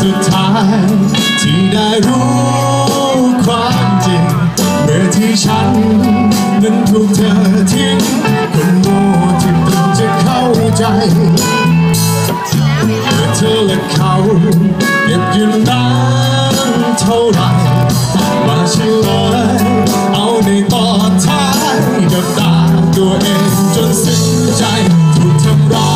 สุดท้าย ที่ได้รู้ความจริง เมื่อที่ฉัน นั้นถูกเธอทิ้งคนโง่ที่เพิ่จะเข้าใจเมื่อเธอและเขาเก็บยืนนานเท่าไรมาเฉลยเอาในตอนท้ายกับตาตัวเองจนสิ้นใจถูกทำร้าย